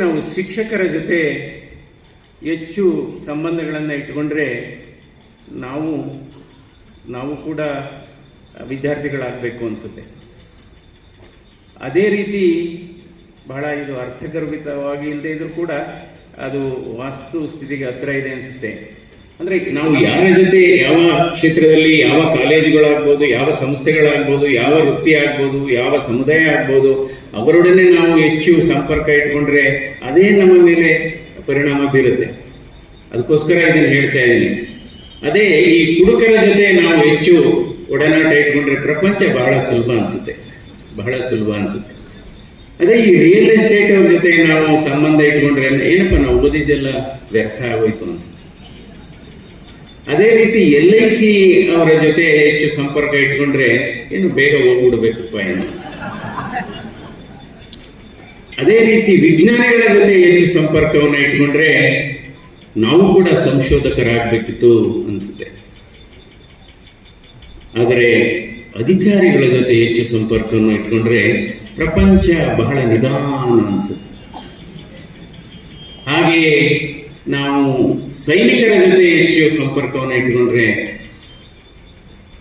ನಾವು ಶಿಕ್ಷಕರ ಜೊತೆ ಹೆಚ್ಚು ಸಂಬಂಧಗಳನ್ನು ಇಟ್ಕೊಂಡ್ರೆ ನಾವು ನಾವು ಕೂಡ ವಿದ್ಯಾರ್ಥಿಗಳಾಗಬೇಕು ಅನಿಸುತ್ತೆ. ಅದೇ ರೀತಿ ಬಹಳ ಇದು ಅರ್ಥಗರ್ಭಿತವಾಗಿ ಇಲ್ಲದೆ ಇದ್ರೂ ಕೂಡ ಅದು ವಾಸ್ತು ಸ್ಥಿತಿಗೆ ಹತ್ತಿರ ಇದೆ ಅನಿಸುತ್ತೆ. ಅಂದ್ರೆ ನಾವು ಯಾರ ಜೊತೆ ಯಾವ ಕ್ಷೇತ್ರದಲ್ಲಿ ಯಾವ ಕಾಲೇಜುಗಳಾಗ್ಬೋದು, ಯಾವ ಸಂಸ್ಥೆಗಳಾಗ್ಬೋದು, ಯಾವ ವೃತ್ತಿ ಆಗ್ಬೋದು, ಯಾವ ಸಮುದಾಯ ಆಗ್ಬೋದು, ಅವರೊಡನೆ ನಾವು ಹೆಚ್ಚು ಸಂಪರ್ಕ ಇಟ್ಕೊಂಡ್ರೆ ಅದೇ ನಮ್ಮ ಮೇಲೆ ಪರಿಣಾಮ ಬೀರುತ್ತೆ. ಅದಕ್ಕೋಸ್ಕರ ಇದನ್ನು ಹೇಳ್ತಾ ಇದ್ದೀನಿ. ಅದೇ ಈ ಕುಡುಕರ ಜೊತೆ ನಾವು ಹೆಚ್ಚು ಒಡನಾಟ ಇಟ್ಕೊಂಡ್ರೆ ಪ್ರಪಂಚ ಬಹಳ ಸುಲಭ ಅನಿಸುತ್ತೆ. ಬಹಳ ಸುಲಭ ಅನಿಸುತ್ತೆ. ಅದೇ ಈ ರಿಯಲ್ ಎಸ್ಟೇಟ್ ಅವ್ರ ಜೊತೆ ನಾವು ಸಂಬಂಧ ಇಟ್ಕೊಂಡ್ರೆ ಏನಪ್ಪ ನಾವು ಓದಿದ್ದೆಲ್ಲ ವ್ಯರ್ಥ ಆಗೋಯ್ತು ಅನ್ಸುತ್ತೆ. ಅದೇ ರೀತಿ ಎಲ್ ಐ ಸಿ ಅವರ ಜೊತೆ ಹೆಚ್ಚು ಸಂಪರ್ಕ ಇಟ್ಕೊಂಡ್ರೆ ಇನ್ನು ಬೇಗ ಹೋಗ್ಬಿಡ್ಬೇಕಪ್ಪ ಏನು? ಅದೇ ರೀತಿ ವಿಜ್ಞಾನಿಗಳ ಜೊತೆ ಹೆಚ್ಚು ಸಂಪರ್ಕವನ್ನು ಇಟ್ಕೊಂಡ್ರೆ ನಾವು ಕೂಡ ಸಂಶೋಧಕರಾಗಬೇಕಿತ್ತು ಅನಿಸುತ್ತೆ. ಆದರೆ ಅಧಿಕಾರಿಗಳ ಜೊತೆ ಹೆಚ್ಚು ಸಂಪರ್ಕವನ್ನು ಇಟ್ಕೊಂಡ್ರೆ ಪ್ರಪಂಚ ಬಹಳ ನಿಧಾನ ಅನಿಸುತ್ತೆ. ಹಾಗೆಯೇ ನಾವು ಸೈನಿಕರ ಜೊತೆ ಹೆಚ್ಚು ಸಂಪರ್ಕವನ್ನು ಇಟ್ಕೊಂಡ್ರೆ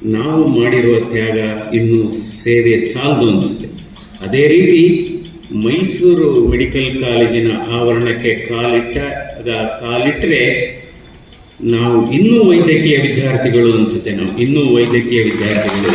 ನಾವು ಮಾಡಿರುವ ತ್ಯಾಗ ಇನ್ನೂ ಸೇವೆ ಸಾಲದು ಅನಿಸುತ್ತೆ. ಅದೇ ರೀತಿ ಮೈಸೂರು ಮೆಡಿಕಲ್ ಕಾಲೇಜಿನ ಆವರಣಕ್ಕೆ ಕಾಲಿಟ್ಟ ಕಾಲಿಟ್ಟರೆ ನಾವು ಇನ್ನೂ ವೈದ್ಯಕೀಯ ವಿದ್ಯಾರ್ಥಿಗಳು ಅನಿಸುತ್ತೆ ನಾವು, ಇನ್ನೂ ವೈದ್ಯಕೀಯ ವಿದ್ಯಾರ್ಥಿಗಳು.